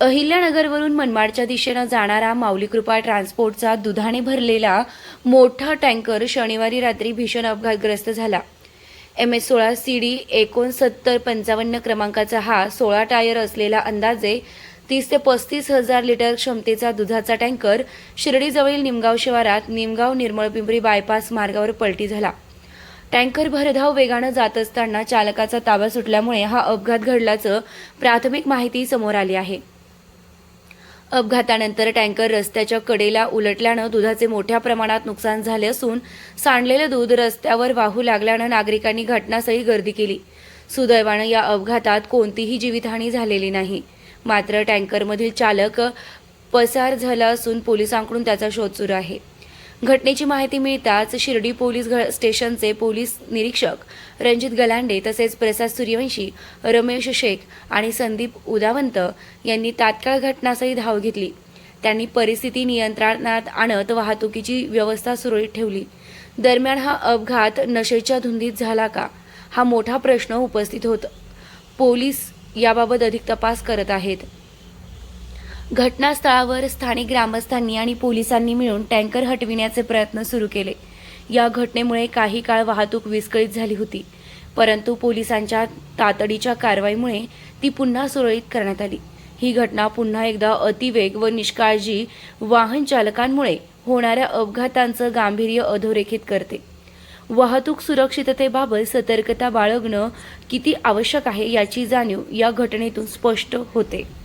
अहिल्यानगरवरून मनमाडच्या दिशेनं जाणारा माऊली कृपा ट्रान्सपोर्टचा दुधाने भरलेला मोठा टँकर शनिवारी रात्री भीषण अपघातग्रस्त झाला. एम एस सोळा सी डी एकोणसत्तर पंचावन्न क्रमांकाचा हा सोळा टायर असलेला अंदाजे तीस ते पस्तीस हजार लिटर क्षमतेचा दुधाचा टँकर शिर्डीजवळील निमगाव शिवारात निमगाव निर्मळ पिंपरी बायपास मार्गावर पलटी झाला. टँकर भरधाव वेगानं जात असताना चालकाचा ताबा सुटल्यामुळे हा अपघात घडल्याचं प्राथमिक माहिती समोर आली आहे. अपघातानंतर टँकर रस्त्याच्या कडेला उलटल्यानं दुधाचे मोठ्या प्रमाणात नुकसान झाले असून सांडलेलं दूध रस्त्यावर वाहू लागल्यानं नागरिकांनी घटनास्थळी गर्दी केली. सुदैवानं या अपघातात कोणतीही जीवितहानी झालेली नाही. मात्र टँकरमधील चालक पसार झाला असून पोलिसांकडून त्याचा शोध सुरू आहे. घटनेची माहिती मिळताच शिर्डी पोलीस घ- स्टेशनचे पोलीस निरीक्षक रणजित गलांडे तसेच प्रसाद सूर्यवंशी रमेश शेख आणि संदीप उदावंत यांनी तात्काळ घटनास्थळी धाव घेतली. त्यांनी परिस्थिती नियंत्रणात आणत वाहतुकीची व्यवस्था सुरळीत ठेवली. दरम्यान हा अपघात नशेच्या धुंदीत झाला का? हा मोठा प्रश्न उपस्थित होत पोलीस याबाबत अधिक तपास करत आहेत. घटनास्थळावर स्थानिक ग्रामस्थांनी आणि पोलिसांनी मिळून टँकर हटविण्याचे प्रयत्न सुरू केले. या घटनेमुळे काही काळ वाहतूक विस्कळीत झाली होती परंतु पोलिसांच्या तातडीच्या कारवाईमुळे ती पुन्हा सुरळीत करण्यात आली. ही घटना पुन्हा एकदा अतिवेग व निष्काळजी वाहन चालकांमुळे होणाऱ्या अपघातांचं गांभीर्य अधोरेखित करते. वाहतूक सुरक्षिततेबाबत सतर्कता बाळगणं किती आवश्यक आहे याची जाणीव या घटनेतून स्पष्ट होते.